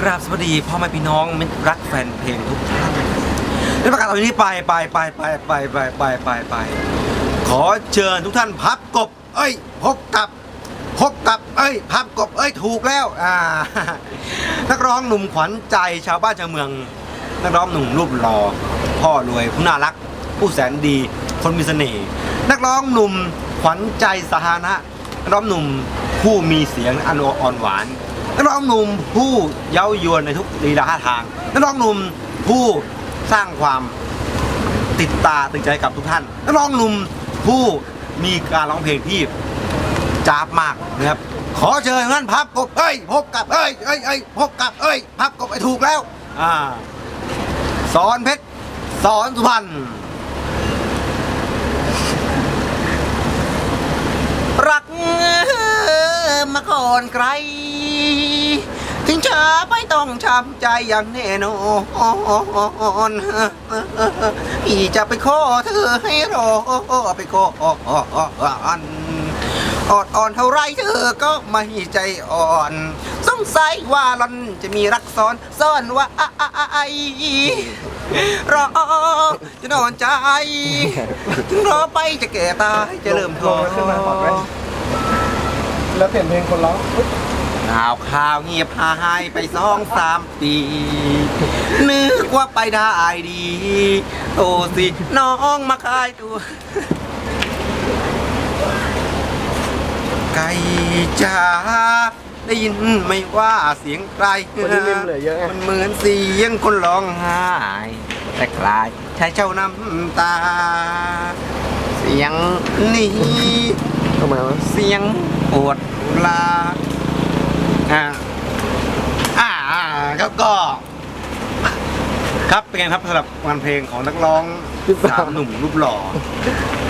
กราบสวัสดีพ่อแม่พี่น้องมิตรรักแฟนเพลงทุกท่านในประกาศตอนนี้ไปไปไปไปไปไปไปไปไปขอเชิญทุกท่านพับกบ เอ้ยพบกับพบกับ เอ้ย พับกบ เอ้ย ถูกแล้ว อ่า นักร้องหนุ่มขวัญใจชาวบ้านชาวเมือง นักร้องหนุ่มรูปหล่อ พ่อรวยผู้น่ารัก ผู้แสนดี คนมีเสน่ห์ นักร้องหนุ่มขวัญใจสาธารณะนักร้องหนุ่มผู้มีเสียงอันอ่อนหวาน นักร้องหนุ่มผู้เย้ายวนในทุกลีลาท่าทางนักร้องหนุ่มผู้สร้างความติดตาตึงใจกับทุกท่านนักร้องหนุ่มผู้มีการร้องเพลงที่จ้าบมากนะครับขอเชิญท่านพับกบเอ้ยพบกับเอ้ยเอ้ยเอ้ยพบกับเอ้ยพับกบไอ้ถูกแล้วอ่าสอนเพชรสอนสุพรรณรัก อนใคร ถึงช้าไม่ต้องช้ำใจอย่างแน่นอนพี่จะไปขอเธอให้รอไปขออันออดอ่อนเท่าไรเธอก็ไม่ใจอ่อน สงสัยว่าลอนจะมีรักซ้อนซ่อนว่าไอรอจะนอนใจ ถึงรอไปจะแก่ตายจะเริ่มท้อ ขึ้นมาก่อนไหม แล้วเปลี่ยนเพลงคนร้องปุ๊บข่าวข่าวเงียบหายไปสองสามปีนึกว่าไปได้ดีโอ้สิน้องมาขายตัว ไก่จ๋าได้ยินไหม่ว่าเสียงใครวันนี้เมมเหลือเยอะไง มันเหมือนเสียงคนร้องไห้แต่คลายใช้เจ้าน้ำตา เสียงนี้ทำไมวะเสียง ปวดลาอ่าอ่าครับก็ ครับเป็นไงครับสำหรับงานเพลงของนักร้องสามหนุ่มรูปหล่อ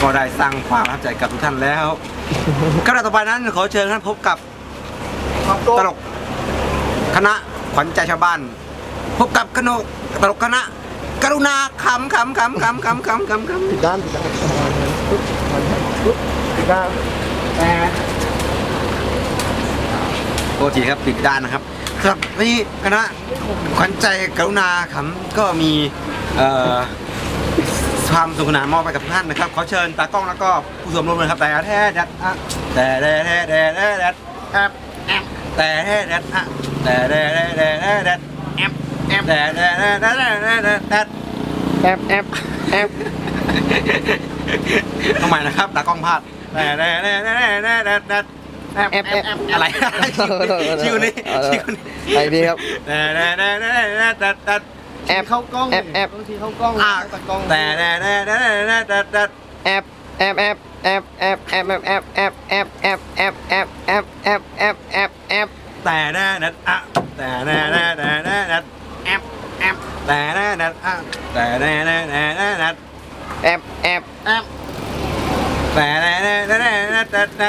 ก็ได้สร้างความประทับใจกับทุกท่านแล้วครับต่อไปนั้นขอเชิญท่านพบกับพับโก้ตลกคณะขวัญใจชาวบ้าน พบกับคณะตลกคณะ กรุณาขำขำขำขำขำขำขำขำปิดด้านปิดด้านปุ๊บปุ๊บปิดด้าน โอทีครับปิดด้านนะครับครับนี่คณะขวัญใจกรุณาขำก็มีความสนุกสนานมอบไปกับท่านนะครับ ขอเชิญตากล้องแล้วก็ผู้ชมรวมเลยครับแต่แท้แดดอะแต่แด่แด่แด่แด่แดดแอบแอบแต่แท้แดดอะแต่แด่แด่แด่แด่แดดแอบแอบแต่แด่แด่แด่แด่แด่แด่แดแอบแอบแอบทำไมนะครับตากล้องพลาดแต่แด่แด่แด่แด่แดด แอบแอบแอบอะไรชื่อนี้ชื่อนี้ไปดีครับแต่แต่แต่แต่แต่แต่แอบเข้ากล้องแอบแอบบางทีเข้ากล้องอะตะกล้องแต่แต่แต่แต่แต่แต่แต่แอบแอบแอบแอบแอบแอบแอบแอบแอบแอบแอบแอบแอบแอบแอบแอบแอบแต่แต่แต่อะแต่แต่แต่แต่แต่แอบแอบแต่แต่แต่อะแต่แต่แต่แต่แต่แอบแอบแอบแต่แต่แต่แต่แต่แต่